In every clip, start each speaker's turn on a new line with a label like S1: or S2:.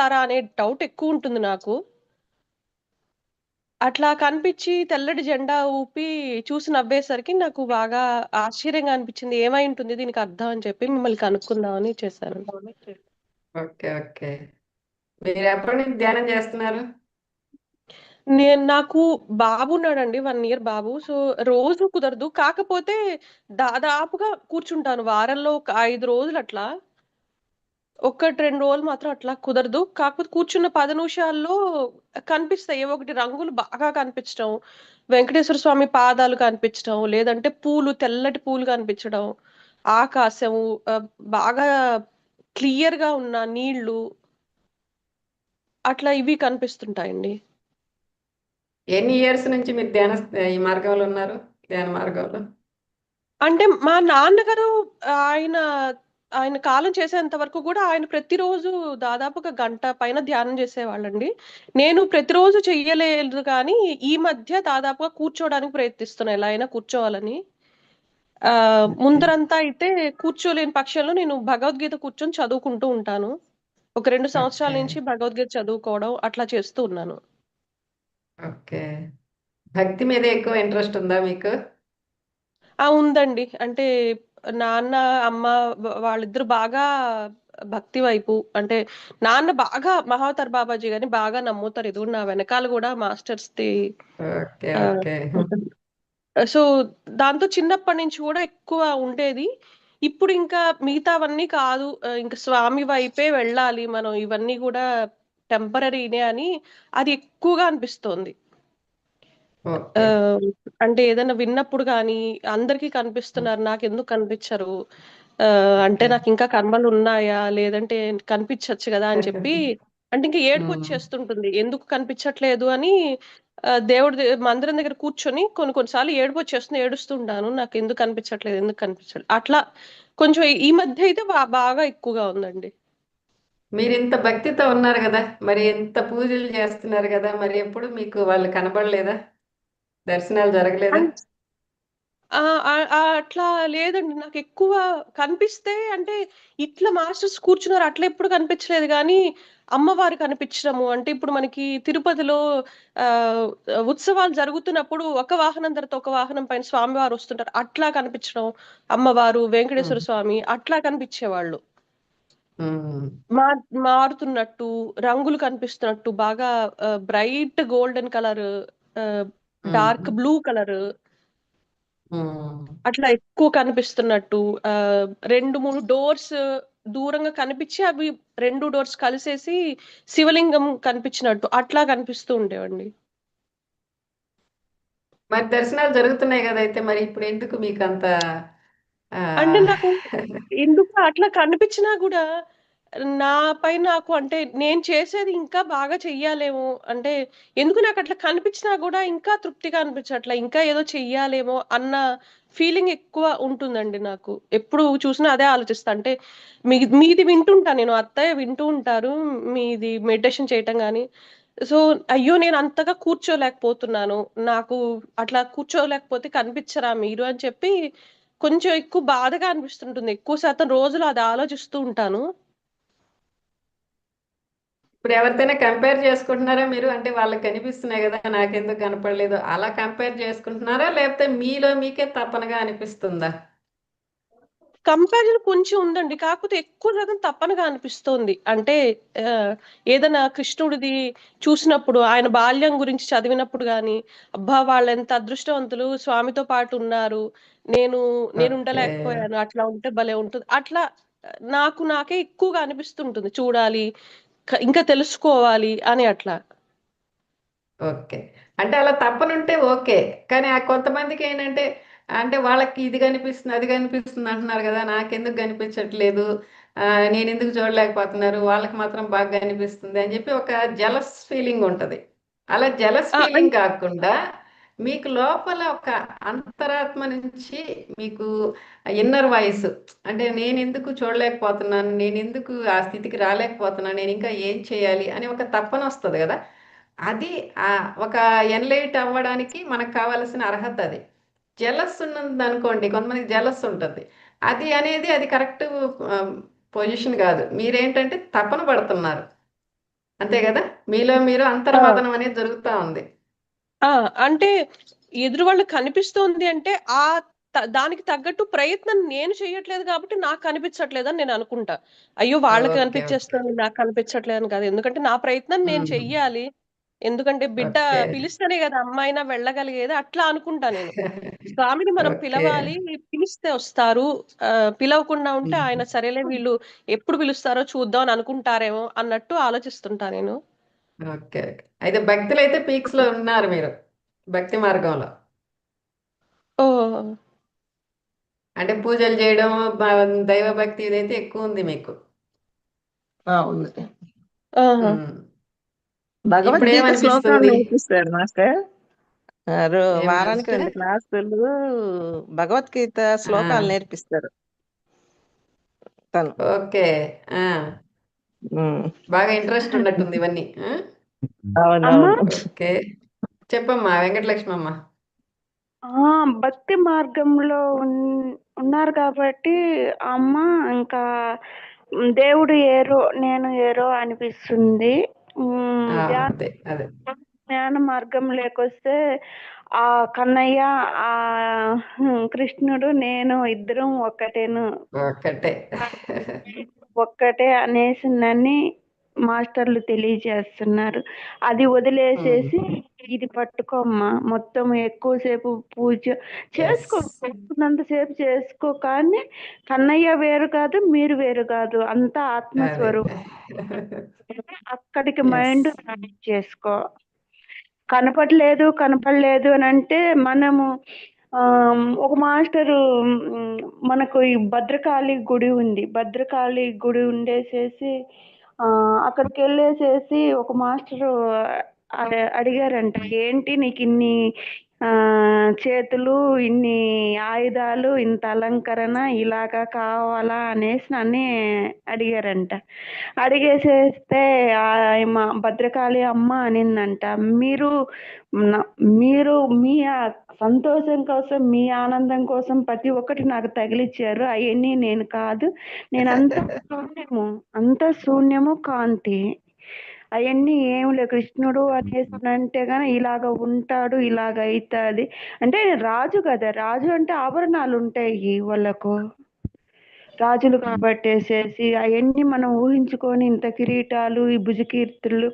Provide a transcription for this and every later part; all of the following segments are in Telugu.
S1: కనిపిస్తారా అనే డౌట్ ఎక్కువ ఉంటుంది నాకు. అట్లా కనిపిచ్చి తెల్లటి జెండా ఊపి చూసి నవ్వేసరికి నాకు బాగా ఆశ్చర్యంగా అనిపిచ్చింది. ఏమైయుంటుంది దీనికి అర్థం అని చెప్పి మిమ్మల్ని కనుక్కుందామని చేశాను.
S2: ఓకే. ఓకే. నుంచి ధ్యానం చేస్తున్నారు?
S1: నేను నాకు బాబున్నాడండి. 1 ఇయర్ బాబు. సో, రోజు కుదరదు. కాకపోతే దాదాపుగా కూర్చుంటాను. వారంలో ఒక 5 రోజులు అట్లా. ఒకటి 2 రోజులు మాత్రం అట్లా కుదరదు. కాకపోతే కూర్చున్న 10 నిమిషాల్లో కనిపిస్తాయి. ఏవో ఒకటి రంగులు బాగా కనిపించడం, వెంకటేశ్వర స్వామి పాదాలు కనిపించడం, లేదంటే పూలు తెల్లటి పూలు కనిపించడం, ఆకాశము ఆహ్, బాగా క్లియర్‌గా ఉన్న నీళ్ళు. అట్లా ఇవి కనిపిస్తుంటాయండి.
S2: ఎన్ని ఇయర్స్ నుంచి మీరు ధ్యాన ఈ మార్గంలో ఉన్నారు? ధ్యాన మార్గంలో?
S1: అంటే మా నాన్నగారు ఆయన, ఆయన కాలం చేసేంత వరకు గూడా ఆయన ప్రతిరోజు దాదాపుగా గంట పైన ధ్యానం చేసేవాళ్ళండి. నేను ప్రతిరోజు చెయ్యలేదు కానీ, ఈ మధ్య దాదాపుగా కూర్చోవడానికి ప్రయత్నిస్తున్నా. ఎలా అయినా కూర్చోవాలని.
S2: ఓకే.
S1: ముందరంతా అయితే కూర్చోలేని పక్షంలో నేను భగవద్గీత కూర్చొని చదువుకుంటూ ఉంటాను. ఒక 2 సంవత్సరాల. నుంచి భగవద్గీత చదువుకోవడం అట్లా చేస్తూ ఉన్నాను.
S2: ఓకే. భక్తి మీద ఎక్కువ ఇంట్రెస్ట్ ఉందా మీకు?
S1: ఆ! ఉందండి. అంటే నాన్న, అమ్మ వాళ్ళిద్దరూ బాగా భక్తి వైపు అంటే నాన్న బాగా మహావతార్ బాబాజీ గారిని బాగా నమ్ముతారు. ఇది కూడా నా వెనకాల. ఆహ్,
S2: ఓకే.
S1: ఉంటుంది. సో, దాంతో చిన్నప్పటి నుంచి గూడా ఎక్కువ ఉండేది. ఇప్పుడు ఇంకా మిగతావన్నీ కాదు. ఇంక స్వామి వైపే వెళ్ళాలి మనం. ఇవన్నీ గూడా టెంపరరీనే అని అది ఎక్కువగా అనిపిస్తోంది.
S2: ఓకే.
S1: అంటే ఏదైనా విన్నప్పుడు గానీ, అందరికీ కనిపిస్తున్నారు. నాకెందుకు కనిపిచ్చరు? ఆహ్, అంటే
S2: ఓకే.
S1: నాకింకా కర్మలున్నాయా? లేదంటే కనిపిచ్చొచ్చు గదా! అని చెప్పి అంటే ఇంక
S2: హ్మ్.
S1: ఏడుపొచ్చేస్తుంటుంది. ఎందుకు కనిపిచ్చట్లేదు అని ఆహ్, దేవుడి ద మందిరం దగ్గర కూర్చొని కొన్ని కొన్ని సార్లు ఏడుపొచ్చేస్తుంది. ఏడుస్తూ ఉంటాను. నాకెందుకు కనిపిచ్చట్లేదు? ఎందుకు కనిపిచ్చట్లేదు? అట్లా కొంచెం ఈ మధ్య అయితే బా బాగా ఎక్కువగా ఉందండి.
S2: మీరింత భక్తితో ఉన్నారు గదా! మరి ఇంత పూజలు చేస్తున్నారు గదా! మరి ఎప్పుడు మీకు వాళ్ళు కనబడలేదా? దర్శనాలు జరగలేదా?
S1: అట్లా లేదండి. నాకెక్కువ కనిపిస్తే అంటే ఇట్లా మాస్టర్స్ కూర్చున్నారు అట్లా ఎప్పుడు కనిపించలేదు గానీ, అమ్మవారు కనిపించడము. అంటే ఇప్పుడు మనకి తిరుపతిలో ఉత్సవాలు జరుగుతున్నప్పుడు ఒక వాహనం తర్వాత ఒక వాహనం పైన స్వామివారు వస్తుంటారు. అట్లా కనిపించడం. అమ్మవారు, వెంకటేశ్వర. స్వామి అట్లా కనిపించేవాళ్ళు. మా మారుతున్నట్టు, రంగులు కనిపిస్తున్నట్టు బాగా bright golden colour dark. Blue colour. అట్లా ఎక్కువ కనిపిస్తున్నట్టు 2, 3 డోర్స్ దూరంగా కనిపిచ్చి అవి 2 డోర్స్ కలిసేసి శివలింగం కనిపించినట్టు అట్లా కనిపిస్తూ ఉండేవండి.
S2: మరి దర్శనాలు జరుగుతున్నాయి గదా! అయితే మరి ఇప్పుడెందుకు మీకంత
S1: అంటే
S2: ఆహ్,
S1: నాకు ఎందుకో అట్లా కనిపించినా గూడా నాపై నాకు అంటే నేను చేసేది ఇంకా బాగా చెయ్యాలేమో అంటే ఎందుకు నాకు అట్లా కనిపించినా కూడా ఇంకా తృప్తిగా అనిపించట్లా. ఇంకా ఏదో చెయ్యాలేమో అన్న ఫీలింగ్ ఎక్కువ ఉంటుందండి నాకు. ఎప్పుడు చూసినా అదే ఆలోచిస్తా. అంటే మీ మీది వింటుంటా నేను. అత్తయ్య వింటూ ఉంటారు. మీది మెడిటేషన్ చేయటం కానీ సో, అయ్యో! నేను అంతగా కూర్చోలేకపోతున్నాను. నాకు అట్లా కూర్చోలేకపోతే కనిపించరా మీరు అని చెప్పి కొంచెం ఎక్కువ బాధగా అనిపిస్తుంటుంది. ఎక్కువ శాతం రోజులు అది ఆలోచిస్తూ ఉంటాను.
S2: ఇప్పుడు ఎవరితోనా కంపేర్ చేసుకుంటున్నారా మీరు? అంటే వాళ్ళకి కనిపిస్తున్నాయి గదా! నాకెందుకు కనపడలేదు. అలా కంపేర్ చేసుకుంటున్నారా? లేకపోతే మీలో మీకే తపనగా అనిపిస్తుందా?
S1: కంపారిజన్ కొంచెం ఉందండి. కాకపోతే ఎక్కువ శాతం తపనగా అనిపిస్తోంది. అంటే ఏదైనా కృష్ణుడిది చూసినప్పుడు, ఆయన బాల్యం గురించి చదివినప్పుడు గాని, అబ్బా! వాళ్ళెంత అదృష్టవంతులు స్వామితో పాటు ఉన్నారు. నేను నేను. ఉండలేకపోయాను. అట్లా ఉంటే భలే ఉంటది. అట్లా నాకు నాకే ఎక్కువగా అనిపిస్తుంటుంది. చూడాలి, ఇంకా తెలుసుకోవాలి అని అట్లా.
S2: ఓకే. అంటే అలా తపనుంటే ఓకే. కానీ ఆ కొంతమందికేంటంటే అంటే వాళ్ళకి ఇది కనిపిస్తుంది, అది కనిపిస్తుంది అంటున్నారు గదా! నాకెందుకు కనిపించట్లేదు? ఆహ్, నేనెందుకు చూడలేకపోతున్నారు? వాళ్ళకి మాత్రం బాగా కనిపిస్తుంది అని జెప్పి ఒక జెలస్ ఫీలింగ్ ఉంటది. అలా జెలస్ ఫీలింగ్ కాకుండా మీకు లోపల ఒక అంతరాత్మ నుంచి మీకు ఇన్నర్ వాయిస్ అంటే నేనెందుకు చూడలేకపోతున్నాను? నేనెందుకు ఆ స్థితికి రాలేకపోతున్నాను? నేనింకా ఏం చేయాలి? అని ఒక తపనొస్తది గదా! అది ఆహ్, ఒక ఎన్‌లైట్ అవ్వడానికి మనకు కావాల్సిన అర్హత అది. జెలస్ ఉన్నదనుకోండి కొంతమందికి జెలస్ ఉంటది. అది అనేది అది కరెక్ట్ పొజిషన్ గాదు. మీరేంటంటే తపన పడుతున్నారు. అంతే కదా మీలో మీరు
S1: ఆ!
S2: అంతర్మథనం అనేది జరుగుతా ఉంది
S1: ఆ! అంటే ఎదురు వాళ్ళకి కనిపిస్తోంది అంటే ఆ దానికి తగ్గట్టు ప్రయత్నం నేను చేయట్లేదు కాబట్టి నాకు కనిపించట్లేదని నేను అనుకుంటా. అయ్యో! వాళ్ళకి కనిపించేస్తుంది నాకు కనిపించట్లేదని కాదు. ఎందుకంటే నా ప్రయత్నం నేను చెయ్యాలి. ఎందుకంటే బిడ్డ పిలిస్తేనే కదా అమ్మాయినా వెళ్ళగలిగేది. అట్లా అనుకుంటా నేను. స్వామిని మనం పిలవాలి. పిలిస్తే వస్తారు. పిలవకుండా ఉంటే ఆయన సరేలే వీళ్ళు ఎప్పుడు పిలుస్తారో చూద్దాం అని అనుకుంటారేమో అన్నట్టు ఆలోచిస్తుంటా నేను.
S2: Okay okay. అయితే భక్తులు అయితే పీక్స్లో ఉన్నారు మీరు భక్తి మార్గంలో! అంటే పూజలు చేయడం బ- దైవ భక్తి ఇదైతే ఎక్కువ ఉంది మీకు.
S1: ఆహా!
S2: ఉమ్.
S3: భగవద్గీత శ్లోకాలు
S2: ఏమనిపిస్తుంది
S3: నేర్పిస్తాడు మాస్టర్. రో
S2: ఏం
S3: వారానికి
S2: మాస్టర్
S3: రెండు క్లాసులు భగవద్గీత శ్లోకాలు నేర్పిస్తారు తను.
S2: ఓకే ఆ. బాగా ఇంట్రెస్ట్ ఉన్నట్టుంది ఇవన్నీ. ఓకే. చెప్పమ్మా వెంకటలక్ష్మి అమ్మ
S4: ఆ భక్తి మార్గంలో ఉన్- ఉన్నారు కాబట్టి అమ్మ ఇంకా దేవుడు ఏరో నేను ఏరో అనిపిస్తుంది. జ్ఞాన మార్గం లేకొస్తే ఆ కన్నయ్య ఆ కృష్ణుడు నేను ఇద్దరం ఒక్కటేను
S2: ఒక్కటే
S4: ఒక్కటే అనేసిందని మాస్టర్లు తెలియజేస్తున్నారు. అది వదిలేసేసి ఇది పట్టుకోమ్మా. మొత్తం ఎక్కువసేపు పూజ చేసుకో చేసుకున్నంతసేపు చేసుకో. కానీ కన్నయ్య వేరు కాదు మీరు వేరు కాదు. అంతా ఆత్మస్వరూపం. అక్కడికి మైండ్ చేసుకో కనపడలేదు కనపడలేదు అని అంటే మనము ఒక మాస్టరు మనకు ఈ భద్రకాళి గుడి ఉంది. భద్రకాళి గుడి ఉండేసేసి ఆ, అక్కడికి వెళ్ళేసేసి ఒక మాస్టరు అడిగారంట ఏంటి నీకు ఇన్ని చేతులు ఇన్ని ఆయుధాలు ఇంత అలంకరణ ఇలాగా కావాలా అనేసి నన్ను అడిగారంట. అడిగేసేస్తే మా భద్రకాళి అమ్మ అనిందంట. మీరు మీరు మీ సంతోషం కోసం మీ ఆనందం కోసం ప్రతి ఒక్కటి నాకు తగిలిచ్చారు. అవన్నీ నేను కాదు. నేను అంత శూన్యము అంత శూన్యము కాంతి. అవన్నీ ఏమి లేవు. కృష్ణుడు అనేసి అంటే గాని ఇలాగ ఉంటాడు ఇలాగ అవుతుంది అంటే రాజు కదా రాజు అంటే ఆభరణాలు ఉంటాయి వాళ్ళకు. రాజులు కాబట్టేసేసి అవన్నీ మనం ఊహించుకొని ఇంత కిరీటాలు ఈ భుజకీర్తులు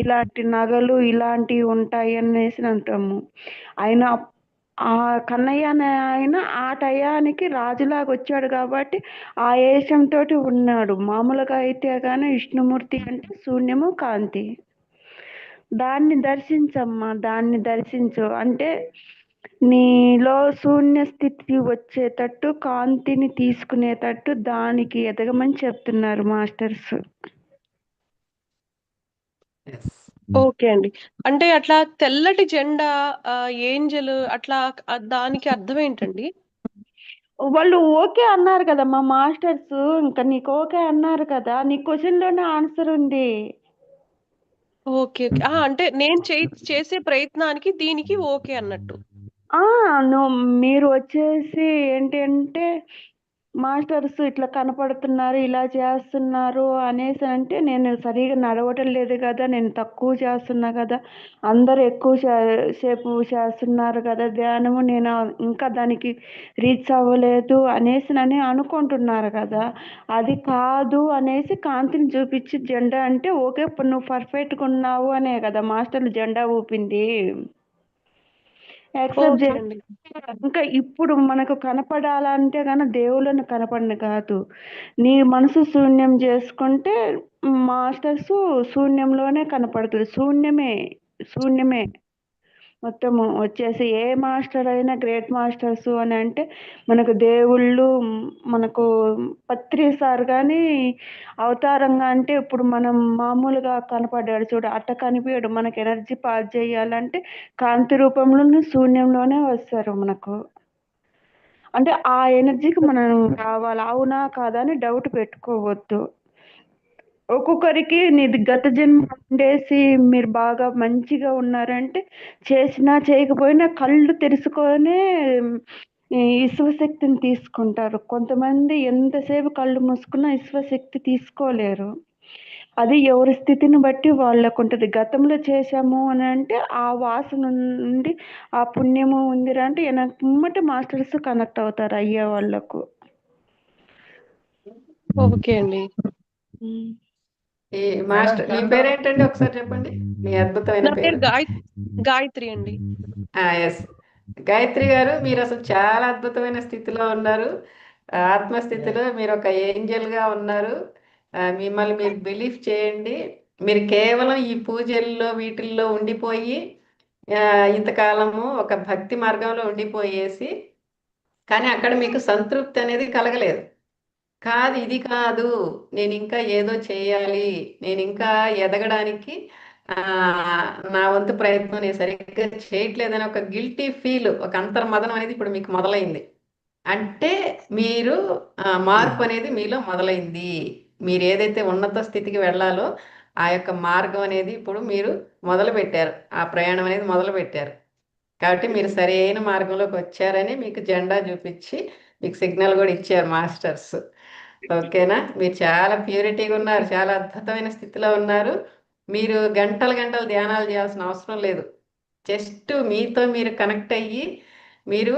S4: ఇలాంటి నగలు ఇలాంటివి ఉంటాయి అనేసి అంటాము. ఆయన ఆ కన్నయ్య అనే ఆయన ఆ టయానికి రాజులాగా వచ్చాడు కాబట్టి ఆ ఏషంతో ఉన్నాడు. మామూలుగా అయితే కానీ విష్ణుమూర్తి అంటే శూన్యము కాంతి. దాన్ని దర్శించమ్మా దాన్ని దర్శించు. అంటే నీలో శూన్య స్థితి వచ్చేటట్టు కాంతిని తీసుకునేటట్టు దానికి ఎదగమని చెప్తున్నారు మాస్టర్స్.
S2: ఎస్
S1: ఓకే అండి. అంటే అట్లా తెల్లటి జెండా ఏంజెల్ అట్లా దానికి అర్థం ఏంటండి?
S4: వాళ్ళు ఓకే అన్నారు కదా మా మాస్టర్స్ ఇంకా నీకు ఓకే అన్నారు కదా నీ క్వశ్చన్లోనే ఆన్సర్ ఉంది
S1: ఓకే. ఓకే. ఆ! అంటే నేను చేసే ప్రయత్నానికి దీనికి ఓకే అన్నట్టు.
S4: మీరు వచ్చేసి ఏంటంటే మాస్టర్స్ ఇట్లా కనపడుతున్నారు ఇలా చేస్తున్నారు అనేసి అంటే నేను సరిగా నడవటం లేదు కదా నేను తక్కువ చేస్తున్నా కదా అందరు ఎక్కువ సేపు చేస్తున్నారు కదా ధ్యానము నేను ఇంకా దానికి రీచ్ అవ్వలేదు అనేసి అని అనుకుంటున్నారు కదా. అది కాదు అనేసి కాంతిని చూపించి జెండా అంటే ఓకే ఇప్పుడు నువ్వు పర్ఫెక్ట్గా ఉన్నావు అనే కదా మాస్టర్లు జెండా ఊపింది. యాక్సెప్ట్
S1: అండి.
S4: ఇంకా ఇప్పుడు మనకు కనపడాలంటే గాన దేవుళ్ళని కనపడని కాదు. నీ మనసు శూన్యం చేసుకుంటే మాస్టర్స్ శూన్యంలోనే కనపడుతుంది. శూన్యమే శూన్యమే. మొత్తం వచ్చేసి ఏ మాస్టర్ అయినా గ్రేట్ మాస్టర్స్ అని అంటే మనకు దేవుళ్ళు మనకు పత్రి సార్ కానీ అవతారంగా అంటే ఇప్పుడు మనం మామూలుగా కనపడ్డాడు చూడు అట్ట కనిపించడు మనకు ఎనర్జీ పాస్ చేయాలంటే కాంతి రూపంలోనే శూన్యంలోనే వస్తారు మనకు. అంటే ఆ ఎనర్జీకి మనం రావాలి. అవునా కాదా అని డౌట్ పెట్టుకోవద్దు. ఒక్కొక్కరికి నీది గత జన్మ ఉండేసి మీరు బాగా మంచిగా ఉన్నారంటే చేసినా చేయకపోయినా కళ్ళు తెరుచుకొనే విశ్వశక్తిని తీసుకుంటారు కొంతమంది ఎంతసేపు కళ్ళు మూసుకున్నా విశ్వశక్తి తీసుకోలేరు అది ఎవరి స్థితిని బట్టి వాళ్ళకుంటది. గతంలో చేశాము అనంటే, ఆ వాసన నుండి ఆ పుణ్యము ఉందిరా అంటే ఎమ్మటే మాస్టర్స్ కనెక్ట్ అవుతారు అయ్యే వాళ్ళకు.
S1: ఓకే అండి.
S2: మాస్టర్ మీ పేరేంటండి ఒకసారి చెప్పండి? మీ అద్భుతమైన
S1: పేరు
S2: పేరు.
S1: గాయ గాయత్రి అండి.
S2: ఆ! యెస్. గాయత్రి గారు మీరసలు చాలా అద్భుతమైన స్థితిలో ఉన్నారు. ఆత్మస్థితిలో మీరొక ఏంజెల్‌గా ఉన్నారు. ఆహ్, మిమ్మల్ని మీరు బిలీవ్ చేయండి. మీరు కేవలం ఈ పూజల్లో వీటిల్లో ఉండిపోయి ఇంతకాలము ఒక భక్తి మార్గంలో ఉండిపోయేసి కానీ అక్కడ మీకు సంతృప్తి అనేది కలగలేదు. కాదు ఇది కాదు. నేను ఇంకా ఏదో చేయాలి. నేను ఇంకా ఎదగడానికి నా వంతు ప్రయత్నం నేను సరిగ్గా చేయట్లేదని ఒక గిల్టీ ఫీల్ ఒక అంతర్మదనం అనేది ఇప్పుడు మీకు మొదలైంది. అంటే మీరు మార్పు అనేది మీలో మొదలైంది. మీరు ఏదైతే ఉన్నత స్థితికి వెళ్ళాలో ఆ యొక్క మార్గం అనేది ఇప్పుడు మీరు మొదలుపెట్టారు. ఆ ప్రయాణం అనేది మొదలుపెట్టారు. కాబట్టి మీరు సరైన మార్గంలోకి వచ్చారని మీకు జెండా చూపించి మీకు సిగ్నల్ కూడా ఇచ్చారు మాస్టర్స్. ఓకేనా? మీరు చాలా ప్యూరిటీగా ఉన్నారు. చాలా అద్భుతమైన స్థితిలో ఉన్నారు. మీరు గంటలు గంటలు ధ్యానాలు చేయాల్సిన అవసరం లేదు. జస్ట్ మీతో మీరు కనెక్ట్ అయ్యి మీరు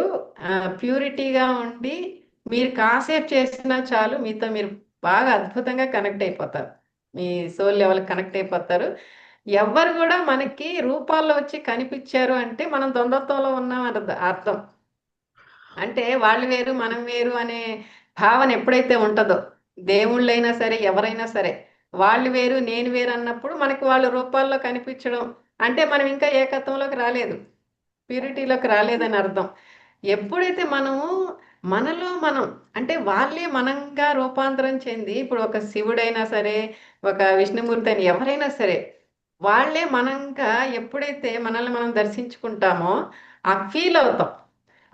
S2: ప్యూరిటీగా ఉండి మీరు కాసేపు చేసినా చాలు మీతో మీరు బాగా అద్భుతంగా కనెక్ట్ అయిపోతారు. మీ సోల్ లెవెల్ కనెక్ట్ అయిపోతారు. ఎవ్వరు కూడా మనకి రూపాల్లో వచ్చి కనిపించారు అంటే మనం ద్వంద్వత్వంలో ఉన్నాం అర్థం. అంటే వాళ్ళు వేరు, మనం వేరు అనే భావన ఎప్పుడైతే ఉంటుందో దేవుళ్ళైనా సరే, ఎవరైనా సరే వాళ్ళు వేరు, నేను వేరు అన్నప్పుడు మనకి వాళ్ళ రూపాల్లో కనిపించడం అంటే మనం ఇంకా ఏకత్వంలోకి రాలేదు. ప్యూరిటీలోకి రాలేదని అర్థం. ఎప్పుడైతే మనము మనలో మనం అంటే వాళ్ళే మనంగా రూపాంతరం చెంది ఇప్పుడు ఒక శివుడైనా సరే, ఒక విష్ణుమూర్తి అని ఎవరైనా సరే వాళ్ళే మనంగా ఎప్పుడైతే మనల్ని మనం దర్శించుకుంటామో ఆ ఫీల్ అవుతాం.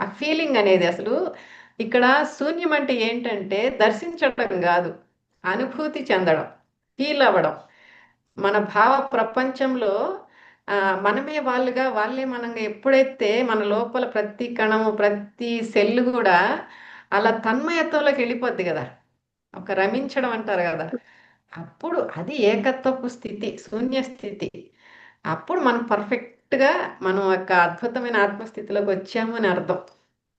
S2: ఆ ఫీలింగ్ అనేది అసలు ఇక్కడ శూన్యం అంటే ఏంటంటే దర్శించడం కాదు అనుభూతి చెందడం. ఫీల్ అవ్వడం. మన భావ ప్రపంచంలో మనమే వాళ్ళుగా, వాళ్ళే మనం ఎప్పుడైతే మన లోపల ప్రతి కణము, ప్రతి సెల్ కూడా అలా తన్మయత్వంలోకి వెళ్ళిపోద్ది కదా ఒక రమించడం అంటారు కదా అప్పుడు అది ఏకత్వపు స్థితి. శూన్య స్థితి. అప్పుడు మనం పర్ఫెక్ట్‌గా మనం ఒక అద్భుతమైన ఆత్మస్థితిలోకి వచ్చాము అని అర్థం.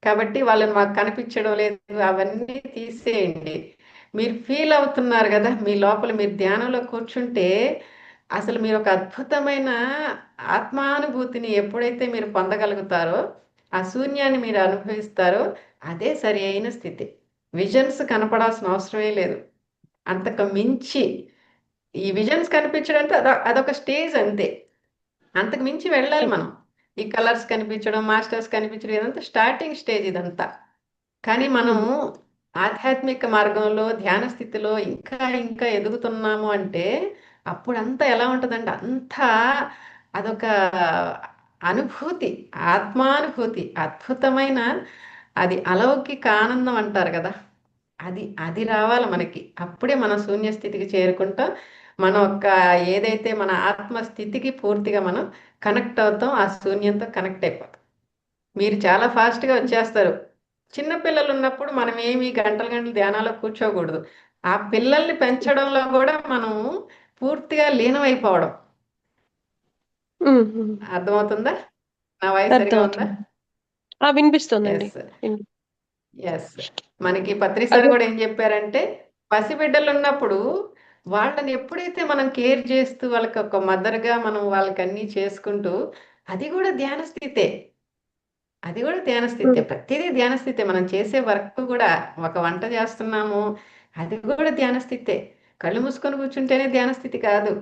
S2: కాబట్టి వాళ్ళని మాకు కనిపించడం లేదు అవన్నీ తీసేయండి. మీరు ఫీల్ అవుతున్నారు కదా మీ లోపల మీరు ధ్యానంలో కూర్చుంటే అసలు మీరు ఒక అద్భుతమైన ఆత్మానుభూతిని ఎప్పుడైతే మీరు పొందగలుగుతారో, ఆ శూన్యాన్ని మీరు అనుభవిస్తారో అదే సరి అయిన స్థితి. విజన్స్ కనపడాల్సిన అవసరమే లేదు. అంతకు మించి ఈ విజన్స్ కనిపించడం అంటే అదొక స్టేజ్ అంతే. అంతకు మించి వెళ్ళాలి మనం. ఈ కలర్స్ కనిపించడం, మాస్టర్స్ కనిపించడం ఇదంతా స్టార్టింగ్ స్టేజ్ ఇదంతా. కానీ మనము ఆధ్యాత్మిక మార్గంలో ధ్యాన స్థితిలో ఇంకా ఇంకా ఎదుగుతున్నాము అంటే అప్పుడంతా ఎలా ఉంటదంటే అంతా అదొక అనుభూతి. ఆత్మానుభూతి. అద్భుతమైన అది అలౌకిక ఆనందం అంటారు గదా! అది అది రావాలి మనకి. అప్పుడే మనం శూన్య స్థితికి చేరుకుంటాం. మన యొక్క ఏదైతే మన ఆత్మ స్థితికి పూర్తిగా మనం కనెక్ట్ అవుతాం. ఆ శూన్యంతో కనెక్ట్ అయిపోతాం. మీరు చాలా ఫాస్ట్‌గా వచ్చేస్తారు. చిన్న పిల్లలు ఉన్నప్పుడు మనం ఏమి గంటలు గంటలు ధ్యానాల్లో కూర్చోకూడదు. ఆ పిల్లల్ని పెంచడంలో గూడా మనం పూర్తిగా లీనమైపోవడం. అర్థమవుతుందా? నా వాయిస్ ఉందా?
S1: అర్థమవుతుంది. ఆ! వినిపిస్తోందండి.
S2: యెస్.
S1: విన్
S2: యెస్. మనకి పత్రి సార్
S1: అదే
S2: గూడా ఏం జెప్పారంటే, పసిబిడ్డలున్నప్పుడు వాళ్ళని ఎప్పుడైతే మనం కేర్ చేస్తూ వాళ్ళకి ఒక మదర్‌గా మనం వాళ్ళకన్నీ చేసుకుంటూ అది గూడా ధ్యాన స్థితే. అది గూడా ధ్యాన స్థితే.
S1: హ్మ్.
S2: ప్రతిదీ ధ్యాన స్థితే. మనం చేసే వర్క్ గూడా ఒక వంట చేస్తున్నాము. అది గూడా ధ్యాన స్థితే. కళ్ళు మూసుకొని కూర్చుంటేనే ధ్యాన స్థితి కాదు.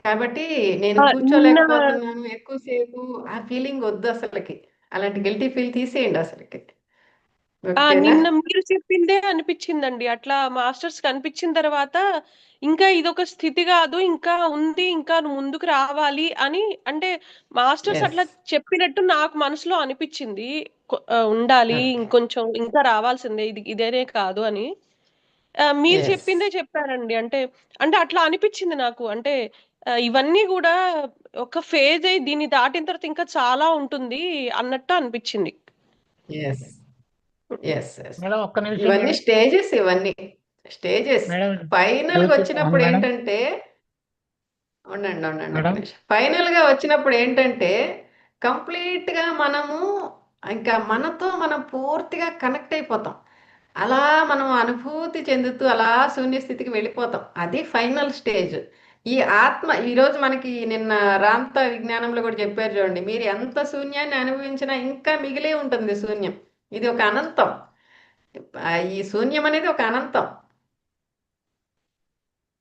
S2: కాబట్టి నేను కూర్చోలేకపోతున్నాను ఎక్కువ సేపు ఆ ఫీలింగ్ వద్దు అసలకి. అలాంటి గిల్టీ ఫీల్ తీసేయండి అసలకి.
S1: నిన్న మీరు చెప్పిందే అనిపిచ్చిందండి. అట్లా మాస్టర్స్ కనిపించిన తర్వాత ఇంకా ఇదొక స్థితి గాదు. ఇంకా ఉంది. ఇంకా నువ్వు ముందుకు రావాలి అని అంటే మాస్టర్స్. అట్లా చెప్పినట్టు నాకు మనసులో ఆహ్, ఉండాలి.
S2: ఓకే.
S1: ఇంకొంచెం ఇంకా రావాల్సిందే. ఇది ఇదేనే కాదు అని. మీరు. చెప్పిందే చెప్పారండి. అంటే, అంటే అట్లా అనిపిచ్చింది నాకు. అంటే ఇవన్నీ గూడా ఒక ఫేజే దీన్ని దాటిన తర్వాత ఇంకా చాలా ఉంటుంది అన్నట్టు అనిపిచ్చింది.
S5: మేడం ఒక్క నిమిషం
S2: ఇవన్నీ. స్టేజెస్ ఇవన్నీ. స్టేజెస్
S5: మేడం ఫైనల్గా
S2: వచ్చినప్పుడు
S5: మేడం.
S2: ఏంటంటే ఉండండి ఉండండి
S5: మేడం.
S2: ఫైనల్గా వచ్చినప్పుడు ఏంటంటే కంప్లీట్గా మనము ఇంకా మనతో మనం పూర్తిగా కనెక్ట్ అయిపోతాం అలా మనం అనుభూతి చెందుతూ అలా శూన్య స్థితికి వెళ్ళిపోతాం అది ఫైనల్ స్టేజ్ ఈ ఆత్మ ఈరోజు మనకి నిన్న రాంత విజ్ఞానంలో కూడా చెప్పారు చూడండి మీరు ఎంత శూన్యాన్ని అనుభవించినా ఇంకా మిగిలే ఉంటుంది శూన్యం ఇది ఒక అనంతం. ఈ శూన్యం అనేది ఒక అనంతం.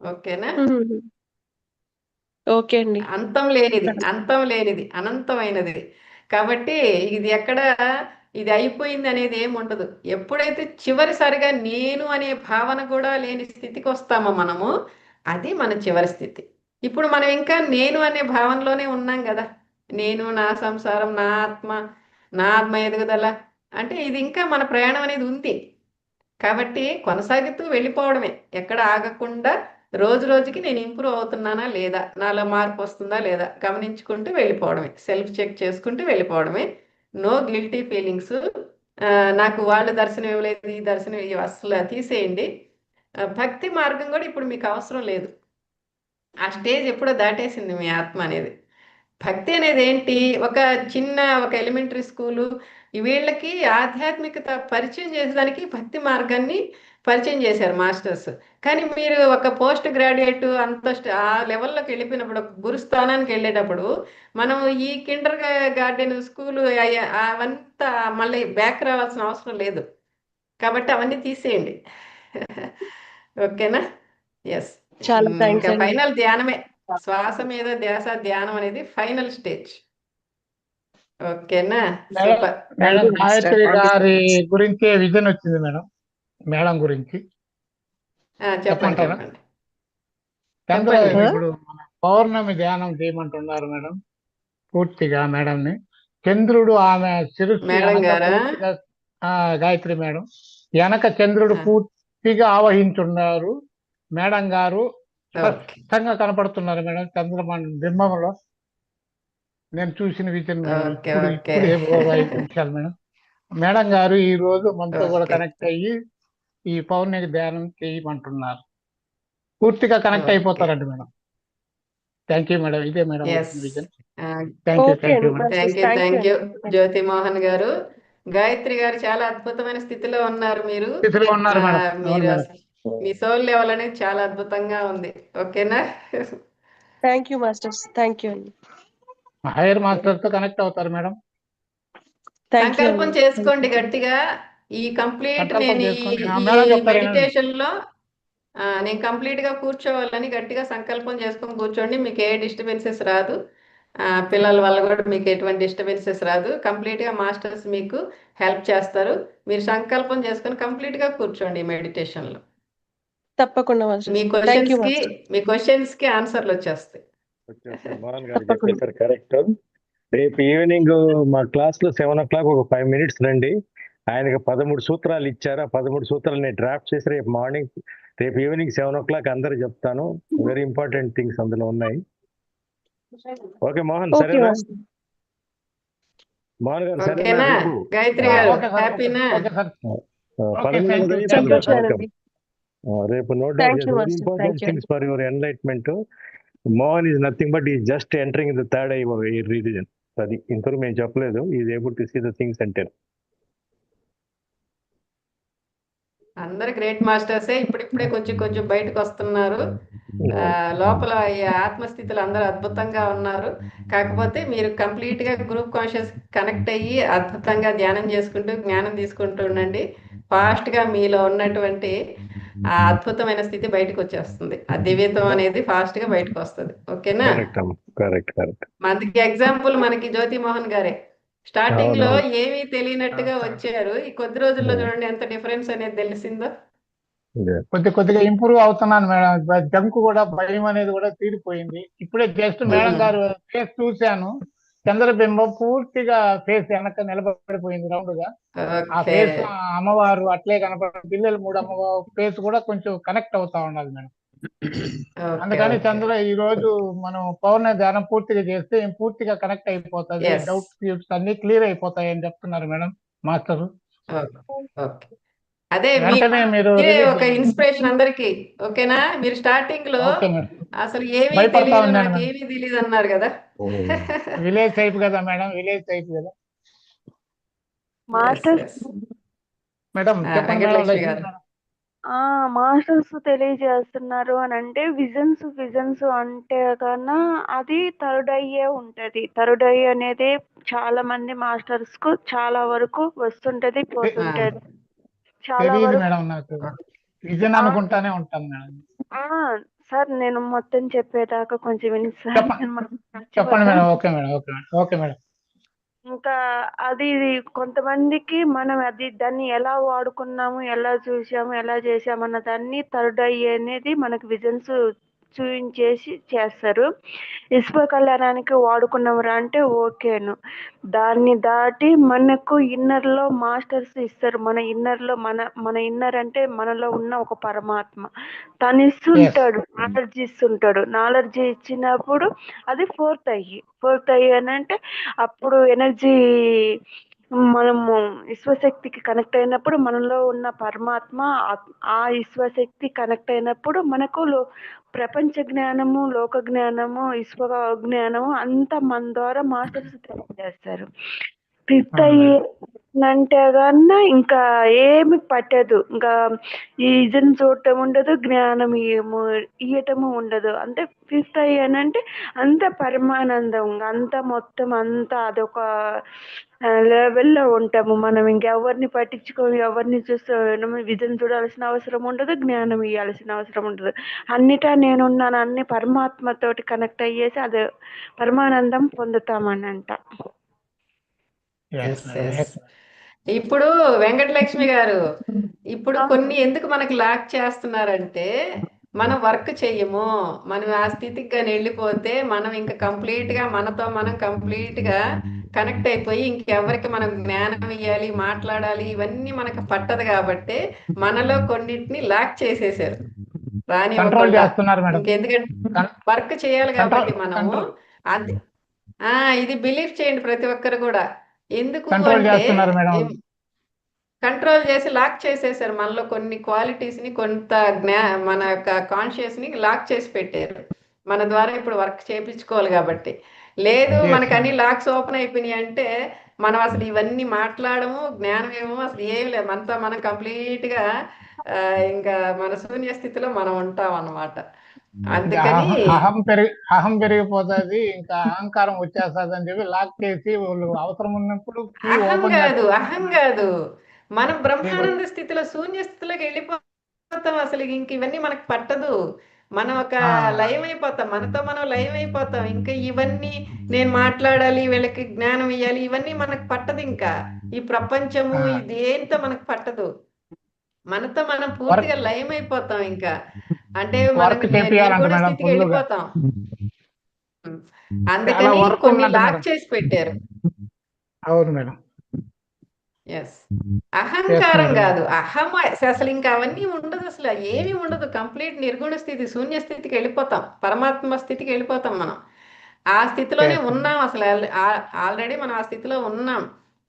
S2: ఓకేనా?
S1: ఓకే అండి.
S2: అంతం లేనిది అంతం లేనిది అనంతమైనది. కాబట్టి ఇది ఎక్కడ ఇది అయిపోయింది అనేది ఏమి ఉండదు. ఎప్పుడైతే చివరిసారిగా నేను అనే భావన కూడా లేని స్థితికి వస్తామో మనము అది మన చివరి స్థితి. ఇప్పుడు మనం ఇంకా నేను అనే భావనలోనే ఉన్నాం కదా. నేను నా సంసారం నా ఆత్మ నా ఆత్మ ఎదుగుదల అంటే ఇది ఇంకా మన ప్రయాణం అనేది ఉంది. కాబట్టి కొనసాగుతూ వెళ్ళిపోవడమే. ఎక్కడ ఆగకుండా రోజు రోజుకి నేను ఇంప్రూవ్ అవుతున్నానా లేదా? నాలో మార్పు వస్తుందా లేదా? గమనించుకుంటూ వెళ్ళిపోవడమే. సెల్ఫ్ చెక్ చేసుకుంటూ వెళ్ళిపోవడమే. No guilty feelings. నాకు వాళ్ళు దర్శనం ఇవ్వలేదు ఈ దర్శనం ఇవి అసలు తీసేయండి. భక్తి మార్గం కూడా ఇప్పుడు మీకు అవసరం లేదు. ఆ స్టేజ్ ఎప్పుడో దాటేసింది మీ ఆత్మ అనేది. భక్తి అనేది ఏంటి ఒక చిన్న ఒక ఎలిమెంటరీ స్కూలు వీళ్ళకి ఆధ్యాత్మికత పరిచయం చేసేదానికి భక్తి మార్గాన్ని పరిచయం చేశారు మాస్టర్స్. కానీ మీరు ఒక పోస్ట్ గ్రాడ్యుయేట్ అంత ఆ లెవెల్లోకి వెళ్ళిపోయినప్పుడు ఒక గురుస్థానానికి వెళ్ళేటప్పుడు మనం ఈ కిండర్ గార్డెన్ స్కూలు అవంతా మళ్ళీ బ్యాక్ రావాల్సిన అవసరం లేదు. కాబట్టి అవన్నీ తీసేయండి. ఓకేనా? ఎస్
S1: చాలా
S2: ఫైనల్ ధ్యానమే. శ్వాస మీద ధ్యాస ధ్యానం అనేది ఫైనల్ స్టేజ్ ఓకేనా
S5: మేడం. గాయత్రి గారి. గురించే విజన్ వచ్చింది మేడం మేడం గురించి
S2: చెప్పండి
S5: చంద్ర. ఇప్పుడు పౌర్ణమి ధ్యానం చేయమంటున్నారు మేడం పూర్తిగా చంద్రుడు ఆమె
S2: మేడం
S5: వెనక
S2: గారా?
S5: పూర్తిగా, ఆ, గాయత్రి మేడం వెనక చంద్రుడు. పూర్తిగా ఆవహించున్నారు మేడం గారు స్పష్టంగా కనపడుతున్నారు మేడం. చంద్రమణ బింబంలో నేను చూసిన విజన్ మేడం. మేడం. మేడం గారు ఈ రోజు మనతో కూడా. కనెక్ట్ అయ్యి ఈ పౌర్ణమి ధ్యానం చేయమంటున్నారు. పూర్తిగా కనెక్ట్
S2: ఓకే.
S5: అయిపోతారండి మేడం. Thank you madam. ఇదే madam. Vision thank you.
S2: Jyoti Mohan గారు. గాయత్రి గారు చాలా అద్భుతమైన స్థితిలో ఉన్నారు మీరు.
S5: స్థితిలో ఉన్నారు మేడం.
S2: మీ సోల్ లెవెల్ అనేది చాలా అద్భుతంగా ఉంది. ఓకేనా?
S1: Thank you masters. Thank you అండి.
S5: హైయర్ మాస్టర్తో కనెక్ట్ అవుతారు మేడం.
S1: థ్యాంక్ యూ
S2: సంకల్పం చేసుకోండి గట్టిగా. ఈ కంప్లీట్ నేను ఈ. మెడిటేషన్లో నేను కంప్లీట్గా కూర్చోవాలని గట్టిగా సంకల్పం చేసుకొని కూర్చోండి. మీకు ఏ డిస్టర్బెన్సెస్ రాదు. ఆ, పిల్లల వల్ల కూడా మీకు ఎటువంటి డిస్టర్బెన్సెస్ రాదు. కంప్లీట్గా మాస్టర్స్ మీకు హెల్ప్ చేస్తారు. మీరు సంకల్పం చేసుకొని కంప్లీట్గా కూర్చోండి ఈ మెడిటేషన్లో
S1: తప్పకుండా
S2: మీ క్వశ్చన్స్కి
S1: మాస్టర్
S2: మీ క్వశ్చన్స్కి ఆన్సర్లు వచ్చేస్తాయి.
S6: కరెక్ట్ రేపు ఈవినింగ్ మా క్లాస్లో సెవెన్ ఓ క్లాక్ ఒక ఫైవ్ మినిట్స్ రండి. ఆయనకి పదమూడు సూత్రాలు ఇచ్చారు. ఆ పదమూడు సూత్రాలు నేను డ్రాఫ్ట్ చేసి రేపు మార్నింగ్ రేపు ఈవినింగ్ సెవెన్ ఓ క్లాక్ అందరు చెప్తాను. వెరీ ఇంపార్టెంట్ థింగ్స్ అందులో ఉన్నాయి. ఓకే మోహన్ సరేనా?
S1: మాస్టర్
S6: మోహన్ గారు సరేనా? రేపు.
S2: గాయత్రి గారు
S5: ఓకే సార్.
S2: హ్యాపీనా
S6: రేపు note. Important. Things for your enlightenment Mohan is nothing but ఈ just entering the third eye religion అది ఇంతవరకు మేము చెప్పలేదు. Is able to see the things అంటే
S2: అందరు గ్రేట్ మాస్టర్సే ఇప్పుడిప్పుడే కొంచెం కొంచెం బయటకు వస్తున్నారు. ఆ, లోపల ఈ ఆత్మస్థితులు అందరూ అద్భుతంగా ఉన్నారు. కాకపోతే మీరు కంప్లీట్గా గ్రూప్ కాన్షియస్ కనెక్ట్ అయ్యి అద్భుతంగా ధ్యానం చేసుకుంటూ జ్ఞానం తీసుకుంటూ ఉండండి. ఫాస్ట్గా మీలో ఉన్నటువంటి ఆ అద్భుతమైన స్థితి బయటకు వచ్చేస్తుంది ఆ దివ్యత్వం అనేది ఫాస్ట్గా బయటకు వస్తుంది ఓకేనా మనకి ఎగ్జాంపుల్ మనకి జ్యోతి మోహన్ గారే.
S6: స్టార్టింగ్లో.
S2: ఏమీ తెలియనట్టుగా వచ్చారు. ఈ కొద్ది రోజుల్లో చూడండి ఎంత డిఫరెన్స్ అనేది తెలిసిందో.
S5: కొద్ది కొద్దిగా ఇంప్రూవ్ అవుతున్నాను మేడం. జంకు కూడా భయం అనేది కూడా తీరిపోయింది. ఇప్పుడే జస్ట్ మేడం. గారు ఫేస్ చూశాను. చంద్రబింబం పూర్తిగా ఫేస్ వెనక నిలబడిపోయింది రౌండ్గా ఆ ఫేస్ అమ్మవారు అట్లే కనపడ పిల్లలు మూడు అమ్మవారు ఫేస్ కూడా కొంచెం కనెక్ట్ అవుతా ఉండాలి మేడం. అందుకని. చంద్ర ఈ రోజు మనం పౌర్ణమి ధ్యానం పూర్తిగా చేస్తే పూర్తిగా కనెక్ట్ అయిపోతుంది. డౌట్స్ అన్ని క్లియర్ అయిపోతాయి అని చెప్తున్నారు మేడం మాస్టర్.
S2: అదే
S5: మీరు
S2: ఒక. ఇన్స్పిరేషన్ అందరికి ఓకేనా? మీరు
S5: స్టార్టింగ్లో
S2: అసలు ఏమీ నాకు. ఏమీ తెలియదు అన్నారు కదా.
S5: విలేజ్ టైప్ కదా మేడం విలేజ్ టైప్ కదా.
S4: మాస్టర్స్
S5: మేడం
S4: మాస్టర్స్ తెలియజేస్తున్నారు అని అంటే విజన్స్ విజన్స్ అంటే కన్నా అది థర్డ్ అయ్యే ఉంటది. థర్డ్ ఐ అనేది చాలా మంది మాస్టర్స్కు చాలా వరకు వస్తుంటది పోతుంటది.
S5: తెలియదు
S4: వరకు
S5: మేడం నాకు. విజన్ అనుకుంటానే ఉంటాను మేడం.
S4: ఆ సార్ నేను మొత్తం చెప్పేదాకా కొంచెం
S5: చెప్పండి
S4: మర్చిపోతాను.
S5: Madam okay madam okay madam okay madam.
S4: ఇంకా అది కొంతమందికి మనం అది దాన్ని ఎలా వాడుకున్నాము ఎలా చూసాము ఎలా చేసాము అన్న దాన్ని థర్డ్ ఐ అనేది మనకు విజన్స్ చూపించేసి చేస్తారు. విశ్వ కళ్యాణానికి వాడుకున్నామురా అంటే ఓకేను. దాన్ని దాటి మనకు ఇన్నర్లో మాస్టర్స్ ఇస్తారు. మన ఇన్నర్లో మన మన ఇన్నర్ అంటే మనలో ఉన్న ఒక పరమాత్మ. తను ఇస్తుంటాడు నాలెడ్జ్ ఇస్తుంటాడు. నాలెడ్జ్ ఇచ్చినప్పుడు అది ఫోర్త్ అయ్యి. ఫోర్త్ అయ్యి అని అంటే అప్పుడు ఎనర్జీ మనము విశ్వశక్తికి కనెక్ట్ అయినప్పుడు మనలో ఉన్న పరమాత్మ ఆ- విశ్వశక్తి కనెక్ట్ అయినప్పుడు మనకు లో- ప్రపంచ జ్ఞానము లోక జ్ఞానము విశ్వ జ్ఞానము అంతా మన ద్వారా మాస్టర్స్ తెలియజేస్తారు. ఫిఫ్త్ అంటే కన్నా ఇంకా ఏమి పట్టదు. ఇంకా ఈ ఇజన్ చూడటం ఉండదు జ్ఞానం ఇయ్యటము ఉండదు. అంటే ఫిఫ్త్ అయ్యి అని అంటే అంత పరమానందం అంత మొత్తం అంతా అదొక లెవెల్లో ఉంటాము మనం ఇంకెవరిని పట్టించుకొని ఎవరిని చూస్తూ విజన్ చూడాల్సిన అవసరం ఉండదు జ్ఞానం ఇవ్వాల్సిన అవసరం ఉండదు అన్నిటా నేనున్నాను అన్ని పరమాత్మతోటి కనెక్ట్ అయ్యేసి అది పరమానందం పొందుతామని అంట
S5: Yes,
S2: Yes,
S5: madam.
S2: yes.
S5: Yes, madam.
S2: ఇప్పుడు వెంకటలక్ష్మి గారు ఇప్పుడు కొన్ని ఎందుకు మనకి లాక్ చేస్తున్నారంటే మనం వర్క్ చెయ్యము మనం ఆ స్థితికి కానీ వెళ్ళిపోతే మనం ఇంకా కంప్లీట్గా మనతో మనం కంప్లీట్గా కనెక్ట్ అయిపోయి ఇంకెవరికి మనం జ్ఞానం ఇవ్వాలి మాట్లాడాలి ఇవన్నీ మనకు పట్టదు కాబట్టి మనలో కొన్నిటిని లాక్ చేసేసారు. రాని
S5: కన్-
S2: వర్క్ చేయాలి కాబట్టి మనము. అది ఆ ఇది బిలీవ్ చేయండి ప్రతి ఒక్కరు కూడా. ఎందుకు అంటే కంట్రోల్ చేసి లాక్ చేసేసారు. మనలో కొన్ని క్వాలిటీస్ని కొంత జ్ఞా మన యొక్క కాన్షియస్ని లాక్ చేసి పెట్టారు. మన ద్వారా ఇప్పుడు వర్క్ చేపించుకోవాలి కాబట్టి. లేదు మనకు అన్ని. లాక్స్ ఓపెన్ అయిపోయినాయి అంటే మనం అసలు ఇవన్నీ మాట్లాడము జ్ఞానం ఏమో అసలు ఏమి లేదు. మనతో మనం కంప్లీట్గా ఆ, ఇంకా మన శూన్య స్థితిలో మనం ఉంటాం అన్నమాట. అందుకని
S5: అహం- పెరిగి అహం పెరిగిపోతుంది ఇంకా అహంకారం వచ్చేస్తుంది అని చెప్పి లాక్ చేసి వాళ్ళు అవసరం ఉన్నప్పుడు
S2: అహం కాదు. అహం కాదు. మనం బ్రహ్మానంద స్థితిలో శూన్య స్థితిలోకి వెళ్ళిపోతాం అసలు ఇంక ఇవన్నీ మనకు పట్టదు. మనం ఒక. లయం అయిపోతాం మనతో మనం లయం అయిపోతాం ఇంకా ఇవన్నీ నేను మాట్లాడాలి వీళ్ళకి జ్ఞానం ఇవ్వాలి ఇవన్నీ మనకు పట్టదు ఇంకా. ఈ ప్రపంచము. ఇది ఏంటో మనకు పట్టదు. మనతో మనం పూర్తిగా లయం అయిపోతాం ఇంకా అంటే మనం స్థితికి. వెళ్ళిపోతాం. అందుకని కొన్ని లాక్. చేసి పెట్టారు.
S5: అవును మేడం.
S2: ఎస్ అహంకారం
S5: మేడం.
S2: కాదు. అహం అసలు ఇంకా అవన్నీ ఉండదు అసలు. ఏమీ ఉండదు. కంప్లీట్ నిర్గుణ స్థితి శూన్య స్థితికి వెళ్ళిపోతాం. పరమాత్మ స్థితికి వెళ్ళిపోతాం మనం. ఆ స్థితిలోనే. ఉన్నాం అసలు. ఆల్రెడీ మనం ఆ స్థితిలో ఉన్నాం.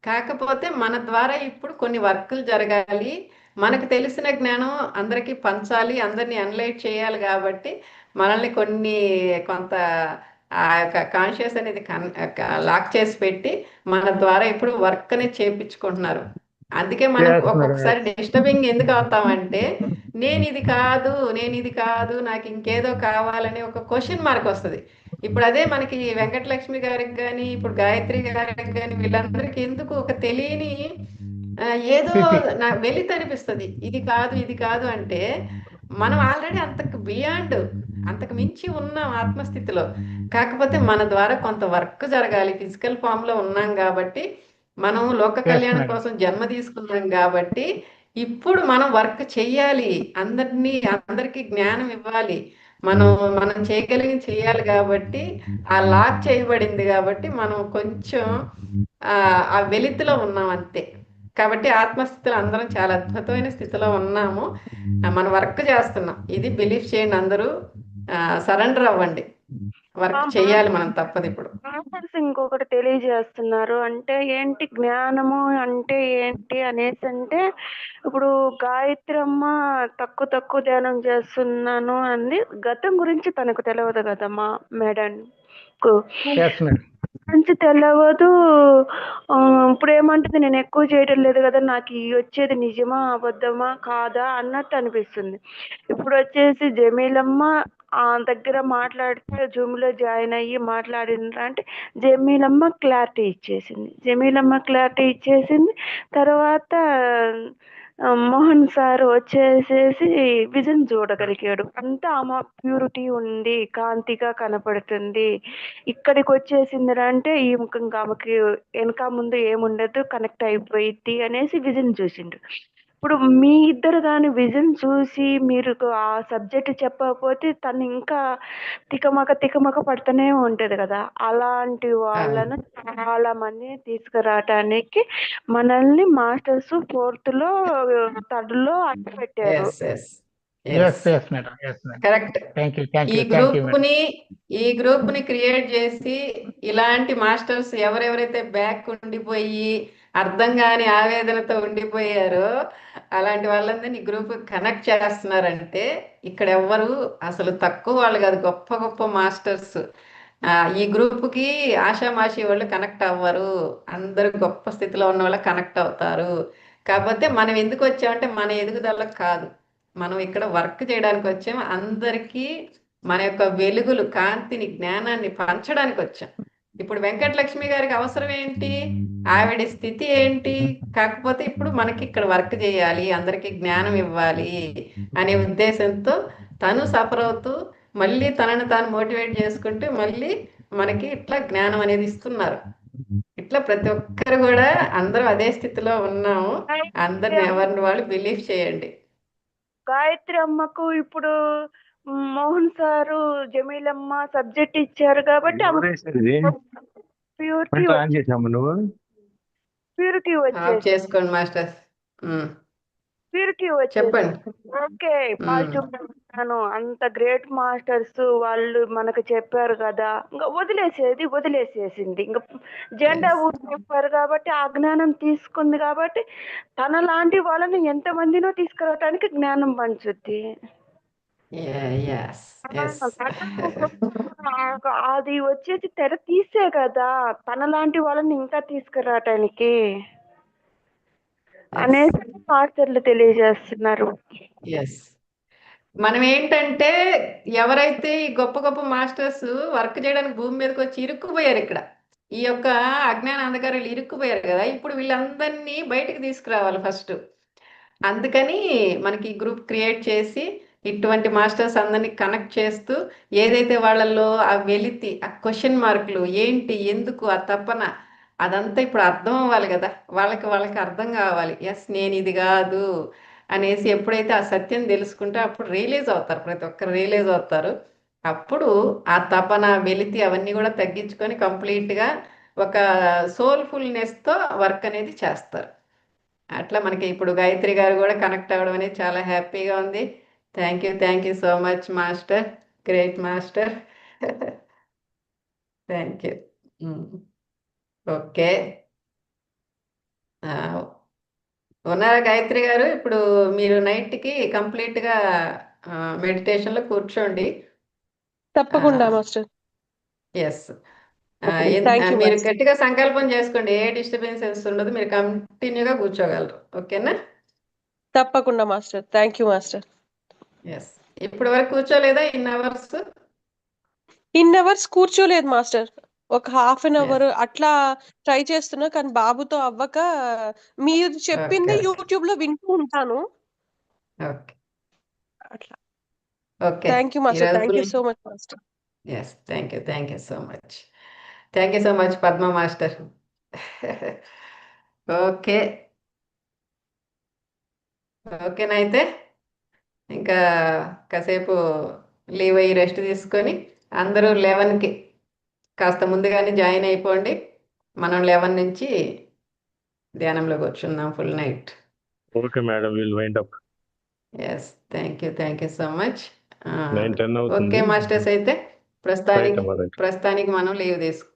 S2: కాకపోతే మన ద్వారా ఇప్పుడు కొన్ని వర్కులు జరగాలి. మనకు తెలిసిన జ్ఞానం అందరికీ పంచాలి. అందరినీ అనలైట్ చేయాలి కాబట్టి మనల్ని కొన్ని కొంత ఆ యొక్క కాన్షియస్ అనేది కన్ లాక్ చేసి పెట్టి మన ద్వారా ఇప్పుడు వర్క్ అనేది చేపించుకుంటున్నారు అందుకే మనం. ఒక్కొక్కసారి డిస్టర్బింగ్ ఎందుకు అవుతామంటే నేను ఇది కాదు నేను ఇది కాదు నాకు ఇంకేదో కావాలని ఒక క్వశ్చన్ మార్క్ వస్తుంది ఇప్పుడు అదే మనకి వెంకటలక్ష్మి గారికి కానీ ఇప్పుడు గాయత్రి గారికి కానీ వీళ్ళందరికీ ఎందుకు ఒక తెలియని ఏదో
S5: స్థితి.
S2: నా వెలితి అనిపిస్తుంది ఇది కాదు ఇది కాదు అంటే మనం ఆల్రెడీ అంతకు బియాండ్ అంతకు మించి ఉన్నాం ఆత్మస్థితిలో. కాకపోతే మన ద్వారా కొంత వర్క్ జరగాలి. ఫిజికల్ ఫామ్లో ఉన్నాం కాబట్టి మనం లోక కళ్యాణం. కోసం జన్మ తీసుకున్నాం కాబట్టి ఇప్పుడు మనం వర్క్ చెయ్యాలి అందరినీ అందరికీ జ్ఞానం ఇవ్వాలి. మనం మనం చేయగలిగి చేయాలి కాబట్టి ఆ లాక్ చేయబడింది కాబట్టి మనం కొంచెం ఆ ఆ వెలితిలో ఉన్నాం అంతే. కాబట్టి ఆత్మస్థితిలో అందరం చాలా అద్భుతమైన స్థితిలో ఉన్నాము. మనం వర్క్ చేస్తున్నాం. ఇది బిలీఫ్ చేయండి అందరూ. సరెండర్ అవ్వండి. వర్క్ చేయాలి మనం తప్పదు ఇప్పుడు.
S4: ఇంకొకటి తెలియజేస్తున్నారు. అంటే ఏంటి జ్ఞానము అంటే ఏంటి అనేసి అంటే ఇప్పుడు గాయత్రమ్మ తక్కువ తక్కువ ధ్యానం చేస్తున్నాను అంది. గతం గురించి తనకు తెలియదు కదమ్మా మేడం మంచి తెల్లవదు ఇప్పుడు ఏమంటుంది నేను ఎక్కువ చేయటం లేదు కదా నాకు వచ్చేది నిజమా అబద్ధమా కాదా అన్నట్టు అనిపిస్తుంది. ఇప్పుడు వచ్చేసి జమీలమ్మ ఆ దగ్గర మాట్లాడితే జూమ్లో జాయిన్ అయ్యి మాట్లాడినరా అంటే జమీలమ్మ క్లారిటీ ఇచ్చేసింది. జమీలమ్మ క్లారిటీ ఇచ్చేసింది. తర్వాత మోహన్ సార్ వచ్చేసేసి విజన్ చూడగలిగాడు. అంతా ఆమె ప్యూరిటీ ఉంది కాంతిగా కనపడుతుంది. ఇక్కడికి వచ్చేసింది అంటే ఈ ముఖంగా ఆమెకి వెనక ముందు ఏముండదు కనెక్ట్ అయిపోయిద్ది అనేసి విజన్ చూసిండు. ఇప్పుడు మీ ఇద్దరు కానీ విజన్ చూసి మీరు ఆ సబ్జెక్ట్ చెప్పకపోతే తను ఇంకా తికమక తికమక పడుతూనే ఉంటది కదా. అలాంటి వాళ్ళను చాలా మందిని తీసుకురావటానికి మనల్ని మాస్టర్స్ ఫోర్త్లో థర్డ్లో అడ్డు పెట్టారు.
S2: Yes yes
S5: yes yes madam yes madam
S2: correct ఈ గ్రూప్ని ఈ గ్రూప్ని క్రియేట్ చేసి ఇలాంటి మాస్టర్స్ ఎవరెవరైతే బ్యాక్ ఉండిపోయి అర్థం కాని ఆవేదనతో ఉండిపోయారో. అలాంటి వాళ్ళందరినీ గ్రూప్ కనెక్ట్ చేస్తున్నారంటే ఇక్కడ ఎవ్వరు అసలు తక్కువ వాళ్ళు కాదు గొప్ప గొప్ప మాస్టర్స్ ఈ గ్రూప్కి ఆషామాషి వాళ్ళు కనెక్ట్ అవ్వరు. అందరూ గొప్ప స్థితిలో ఉన్న వాళ్ళు కనెక్ట్ అవుతారు. కాకపోతే మనం ఎందుకు వచ్చామంటే మన ఎదుగుదలకు కాదు. మనం ఇక్కడ వర్క్ చేయడానికి వచ్చాం అందరికీ మన యొక్క వెలుగులు కాంతిని జ్ఞానాన్ని పంచడానికి వచ్చాం. ఇప్పుడు వెంకటలక్ష్మి గారికి అవసరం ఏంటి? ఆవిడ స్థితి ఏంటి? కాకపోతే ఇప్పుడు మనకి ఇక్కడ వర్క్ చేయాలి అందరికీ జ్ఞానం ఇవ్వాలి అనే ఉద్దేశంతో తను సఫర్ అవుతూ మళ్ళీ తనను తాను మోటివేట్ చేసుకుంటూ మళ్ళీ మనకి ఇట్లా జ్ఞానం అనేది ఇస్తున్నారు. ఇట్లా ప్రతి ఒక్కరు కూడా అందరూ అదే స్థితిలో ఉన్నాము. అందరిని ఎవరిని వాళ్ళు బిలీవ్ చేయండి.
S4: గాయత్రి అమ్మకు ఇప్పుడు మోహన్ సారు జమీలమ్మ సబ్జెక్ట్ ఇచ్చారు కాబట్టి వచ్చేసి
S2: చేసుకోండి చెప్పండి.
S4: ఓకే చెప్తాను అంత గ్రేట్ మాస్టర్స్ వాళ్ళు మనకు చెప్పారు కదా. ఇంకా వదిలేసేది వదిలేసేసింది. ఇంకా జెండా. ఊపి చెప్పారు కాబట్టి ఆ జ్ఞానం తీసుకుంది కాబట్టి తన లాంటి వాళ్ళని ఎంత మందినో తీసుకురావటానికి జ్ఞానం పంచుద్ది. అది వచ్చేసి తెర తీసే కదా. తన లాంటి వాళ్ళని ఇంకా తీసుకురావటానికి అనేసి మాస్టర్లు తెలియజేస్తున్నారు.
S2: ఎస్ మనం ఏంటంటే ఎవరైతే ఈ గొప్ప గొప్ప మాస్టర్స్ వర్క్ చేయడానికి భూమి మీదకి వచ్చి ఇరుక్కుపోయారు ఇక్కడ ఈ యొక్క అజ్ఞాన అంధకారులు ఇరుక్కుపోయారు కదా ఇప్పుడు వీళ్ళందరినీ బయటకు తీసుకురావాలి ఫస్ట్. అందుకని మనకి గ్రూప్ క్రియేట్ చేసి ఇటువంటి మాస్టర్స్ అందరినీ కనెక్ట్ చేస్తూ ఏదైతే వాళ్ళల్లో ఆ వెలితి ఆ క్వశ్చన్ మార్కులు ఏంటి ఎందుకు ఆ తపన అదంతా ఇప్పుడు అర్థం అవ్వాలి కదా. వాళ్ళకి వాళ్ళకి అర్థం కావాలి. ఎస్ నేను ఇది కాదు అనేసి ఎప్పుడైతే ఆ సత్యం తెలుసుకుంటే అప్పుడు రియలైజ్ అవుతారు. ప్రతి ఒక్కరు రియలైజ్ అవుతారు. అప్పుడు ఆ తపన వెలితి అవన్నీ కూడా తగ్గించుకొని కంప్లీట్గా ఒక సోల్ఫుల్నెస్తో వర్క్ అనేది చేస్తారు. అట్లా మనకి ఇప్పుడు గాయత్రి గారు కూడా కనెక్ట్ అవ్వడం అనేది చాలా హ్యాపీగా ఉంది. Thank you thank you so much master great master thank you okay ఉన్నారా గాయత్రి గారు? ఇప్పుడు మీరు నైట్కి కంప్లీట్గా మెడిటేషన్లో కూర్చోండి.
S1: తప్పకుండా
S2: ఆ.
S1: మాస్టర్.
S2: ఎస్
S1: thank you,
S2: మీరు. గట్టిగా సంకల్పం చేసుకోండి. ఏ డిస్టర్బెన్సెస్ ఉండదు. మీరు కంటిన్యూగా కూర్చోగలరు. ఓకేనా?
S1: తప్పకుండా master. Thank you master.
S2: Yes ఇప్పటి వరకు కూర్చోలేదా? In hours?
S1: ఇన్ అవర్స్ కూర్చోలేదు మాస్టర్. ఒక హాఫ్ అన్. అవర్ అట్లా ట్రై చేస్తున్నా కానీ బాబుతో అవ్వక మీరు చెప్పింది. యూట్యూబ్లో వింటూ ఉంటాను.
S2: ఓకే
S1: అట్లా.
S2: Okay
S1: thank you master. Thank you so much master.
S2: Yes thank you thank you so much thank you so much Padma master. Okay ఓకేనా అయితే ఇంకా కాసేపు లీవ్ అయ్యి రెస్ట్ తీసుకొని అందరూ లెవెన్కి కాస్త ముందుగానే జాయిన్ అయిపోండి. మనం లెవెన్ నుంచి ధ్యానంలో కూర్చుందాం full night.
S6: Okay madam will wind up.
S2: Yes thank you thank you so much okay masters అయితే ప్రస్తుతానికి. ప్రస్తుతానికి మనం లీవ్ తీసుకు.